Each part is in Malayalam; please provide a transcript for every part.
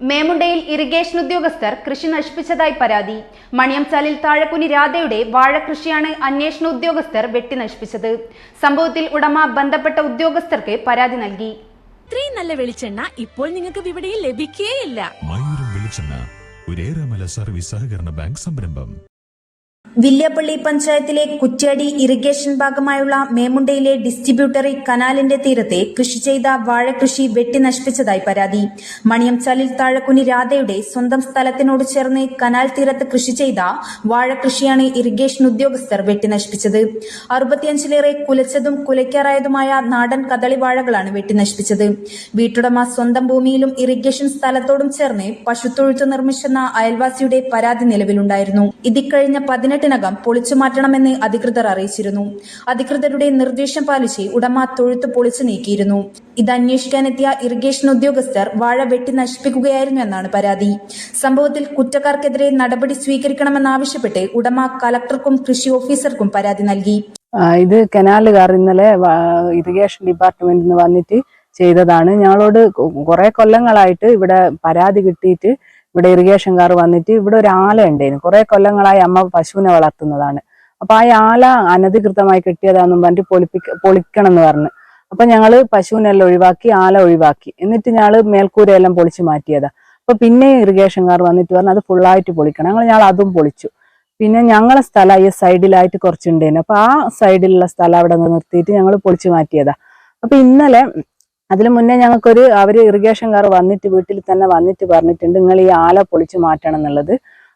മേമുണ്ടയിൽ ഇറിഗേഷൻ ഉദ്യോഗസ്ഥർ കൃഷി നശിപ്പിച്ചതായി പരാതി. മണിയംചാലിൽ താഴക്കുനി രാധയുടെ വാഴ കൃഷിയാണ് അന്വേഷണ ഉദ്യോഗസ്ഥർ വെട്ടി നശിപ്പിച്ചത്. സംഭവത്തിൽ ഉടമ ബന്ധപ്പെട്ട ഉദ്യോഗസ്ഥർക്ക് പരാതി നൽകി. ഇത്രയും നല്ല വെളിച്ചെണ്ണ ഇപ്പോൾ നിങ്ങൾക്ക് വിപണിയിൽ ലഭിക്കുകയില്ല മയൂരം വെളിച്ചെണ്ണ ഒരേറെമല സർവീസ് സഹകരണ ബാങ്ക് സംരംഭം. വില്യപ്പള്ളി പഞ്ചായത്തിലെ കുറ്റ്യാടി ഇറിഗേഷൻ ഭാഗമായുള്ള മേമുണ്ടയിലെ ഡിസ്ട്രിബ്യൂട്ടറി കനാലിന്റെ തീരത്തെ കൃഷി ചെയ്ത വാഴകൃഷി വെട്ടി നശിപ്പിച്ചതായി പരാതി. മണിയംചാലിൽ താഴക്കുനി രാധയുടെ സ്വന്തം സ്ഥലത്തിനോട് ചേർന്ന് കനാൽ തീരത്ത് കൃഷി ചെയ്ത വാഴകൃഷിയാണ് ഇറിഗേഷൻ ഉദ്യോഗസ്ഥർ വെട്ടി നശിപ്പിച്ചത്. അറുപത്തിയഞ്ചിലേറെ കുലച്ചതും കുലയ്ക്കാറായതുമായ നാടൻ കദളി വാഴകളാണ് വെട്ടി നശിപ്പിച്ചത്. വീട്ടുടമ സ്വന്തം ഭൂമിയിലും ഇറിഗേഷൻ സ്ഥലത്തോടും ചേർന്ന് പശുത്തൊഴുത്ത് നിർമ്മിച്ചെന്ന അയൽവാസിയുടെ പരാതി നിലവിലുണ്ടായിരുന്നു. ഇതിക്കഴിഞ്ഞ പതിനെട്ടിനകം പൊളിച്ചു മാറ്റണമെന്ന് അധികൃതർ അറിയിച്ചിരുന്നു. അധികൃതരുടെ നിർദ്ദേശം പാലിച്ച് ഉടമ തൊഴുത്ത് പൊളിച്ചു നീക്കിയിരുന്നു. ഇത് അന്വേഷിക്കാനെത്തിയ ഇറിഗേഷൻ ഉദ്യോഗസ്ഥർ വാഴ വെട്ടി നശിപ്പിക്കുകയായിരുന്നു എന്നാണ് പരാതി. സംഭവത്തിൽ കുറ്റക്കാർക്കെതിരെ നടപടി സ്വീകരിക്കണമെന്നാവശ്യപ്പെട്ട് ഉടമ കലക്ടർക്കും കൃഷി ഓഫീസർക്കും പരാതി നൽകി. ഇത് കനാലുകാർ ഇന്നലെ ഇറിഗേഷൻ ഡിപ്പാർട്ട്മെന്റിൽ നിന്ന് വന്നിട്ട് ചെയ്തതാണ്. ഞങ്ങളോട് കുറെ കൊല്ലങ്ങളായിട്ട് ഇവിടെ പരാതി കിട്ടിയിട്ട് ഇവിടെ ഇറിഗേഷൻ കാർ വന്നിട്ട് ഇവിടെ ഒരു ആല ഉണ്ടായിരുന്നു. കുറെ കൊല്ലങ്ങളായി അമ്മ പശുവിനെ വളർത്തുന്നതാണ്. അപ്പൊ ആ ആല അനധികൃതമായി കിട്ടിയതാണെന്നും പറഞ്ഞിട്ട് പൊളിപ്പിക്ക പൊളിക്കണം എന്ന് പറഞ്ഞു. അപ്പൊ ഞങ്ങൾ പശുവിനെല്ലാം ഒഴിവാക്കി ആല ഒഴിവാക്കി. എന്നിട്ട് ഞങ്ങൾ മേൽക്കൂരയെല്ലാം പൊളിച്ചു മാറ്റിയതാ. അപ്പൊ പിന്നെ ഇറിഗേഷൻ കാർ വന്നിട്ട് പറഞ്ഞു അത് ഫുള്ളായിട്ട് പൊളിക്കണം. ഞങ്ങൾ ഞങ്ങൾ അതും പൊളിച്ചു. പിന്നെ ഞങ്ങളെ സ്ഥലം ഈ സൈഡിലായിട്ട് കുറച്ചുണ്ടായിരുന്നു. അപ്പൊ ആ സൈഡിലുള്ള സ്ഥലം അവിടെ നിന്ന് നിർത്തിയിട്ട് ഞങ്ങൾ പൊളിച്ചു മാറ്റിയതാ. അപ്പൊ ഇന്നലെ അതിനു മുന്നേ ഞങ്ങൾക്കൊരു ഇറിഗേഷൻ കാർ വന്നിട്ട് വീട്ടിൽ തന്നെ വന്നിട്ട് പറഞ്ഞിട്ടുണ്ട് നിങ്ങൾ ഈ ആല പൊളിച്ച് മാറ്റണം എന്നുള്ളത്.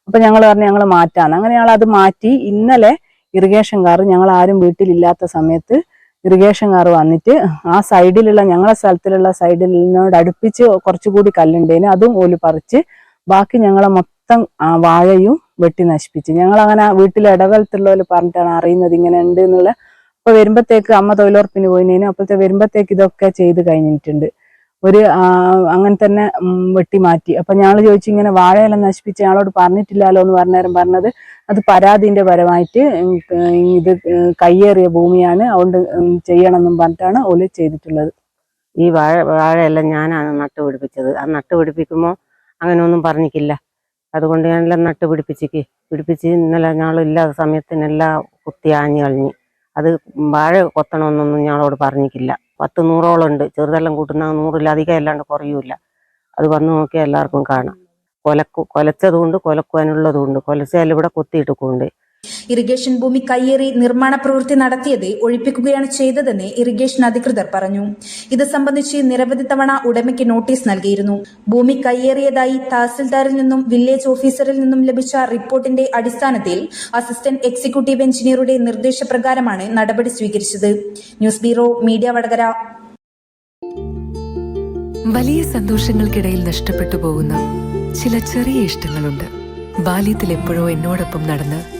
അപ്പൊ ഞങ്ങൾ പറഞ്ഞു ഞങ്ങൾ മാറ്റാന്ന്. അങ്ങനെ ഞങ്ങൾ അത് മാറ്റി. ഇന്നലെ ഇറിഗേഷൻ കാർ ഞങ്ങൾ ആരും വീട്ടിലില്ലാത്ത സമയത്ത് ഇറിഗേഷൻ കാർ വന്നിട്ട് ആ സൈഡിലുള്ള ഞങ്ങളുടെ സ്ഥലത്തിലുള്ള സൈഡിനോട് അടുപ്പിച്ച് കുറച്ചുകൂടി കല്ലുണ്ടേന് അതും ഓൽ പറിച്ച് ബാക്കി ഞങ്ങളെ മൊത്തം ആ വാഴയും വെട്ടി നശിപ്പിച്ചു. ഞങ്ങൾ അങ്ങനെ വീട്ടിലെ ഇടവലത്തുള്ളവർ പറഞ്ഞിട്ടാണ് അറിയുന്നത് ഇങ്ങനെ ഉണ്ട് എന്നുള്ള അപ്പൊ വരുമ്പത്തേക്ക് അമ്മ തൊഴിലുറപ്പിന് പോയിനേനു അപ്പോഴത്തെ വരുമ്പത്തേക്ക് ഇതൊക്കെ ചെയ്ത് കഴിഞ്ഞിട്ടുണ്ട്. ഒരു അങ്ങനെ തന്നെ വെട്ടി മാറ്റി. അപ്പൊ ഞങ്ങൾ ചോദിച്ചു ഇങ്ങനെ വാഴയെല്ലാം നശിപ്പിച്ച് ഞങ്ങളോട് പറഞ്ഞിട്ടില്ലല്ലോ എന്ന് പറഞ്ഞേരം പറഞ്ഞത് അത് പരാതിന്റെ പരമായിട്ട് ഇത് കയ്യേറിയ ഭൂമിയാണ്. അതുകൊണ്ട് ചെയ്യണമെന്നും പറഞ്ഞിട്ടാണ് ഓൽ ചെയ്തിട്ടുള്ളത്. ഈ വാഴ വാഴയെല്ലാം ഞാനാണ് നട്ടുപിടിപ്പിച്ചത്. ആ നട്ടുപിടിപ്പിക്കുമ്പോൾ അങ്ങനെയൊന്നും പറഞ്ഞിക്കില്ല അതുകൊണ്ട് ഞാനെല്ലാം നട്ടുപിടിപ്പിച്ചിക്ക്. പിടിപ്പിച്ച് ഇന്നലെ ഞങ്ങളില്ലാത്ത സമയത്തിനെല്ലാം കുത്തി ആഞ്ഞു കളഞ്ഞ്. അത് വാഴ കൊത്തണമെന്നൊന്നും ഞങ്ങളോട് പറഞ്ഞിട്ടില്ല. പത്ത് നൂറോളം ഉണ്ട്. ചെറുതെല്ലാം കൂട്ടുന്ന നൂറിലധികം അല്ലാണ്ട് കുറയൂല അത് വന്നു നോക്കിയാൽ എല്ലാവർക്കും കാണാം. കൊലക്കു കൊലച്ചതുകൊണ്ട് കൊലക്കുവാനുള്ളതുകൊണ്ട് കൊലച്ചാൽ ഇവിടെ കൊത്തിയിട്ടുണ്ട് ഇറിഗേഷൻ ഭൂമി കയ്യേറി നിർമ്മാണ പ്രവൃത്തി നടത്തിയത് ഒഴിപ്പിക്കുകയാണ് ചെയ്തതെന്ന് ഇറിഗേഷൻ അധികൃതർ പറഞ്ഞു. ഇത് സംബന്ധിച്ച് നിരവധി തവണ ഉടമയ്ക്ക് നോട്ടീസ് നൽകിയിരുന്നു. ഭൂമി കയ്യേറിയതായി തഹസിൽദാരിൽ നിന്നും വില്ലേജ് ഓഫീസറിൽ നിന്നും ലഭിച്ച റിപ്പോർട്ടിന്റെ അടിസ്ഥാനത്തിൽ അസിസ്റ്റന്റ് എക്സിക്യൂട്ടീവ് എഞ്ചിനീയറുടെ നിർദ്ദേശപ്രകാരമാണ് നടപടി സ്വീകരിച്ചത്. News bureau media Vadakara. വലിയ സന്തോഷങ്ങൾക്കിടയിൽ നഷ്ടപ്പെട്ടു പോകുന്ന ചില ചെറിയ ഇഷ്ടങ്ങളുണ്ട്. ബാല്യത്തിൽ എപ്പോഴോ എന്നോടൊപ്പം നടന്ന്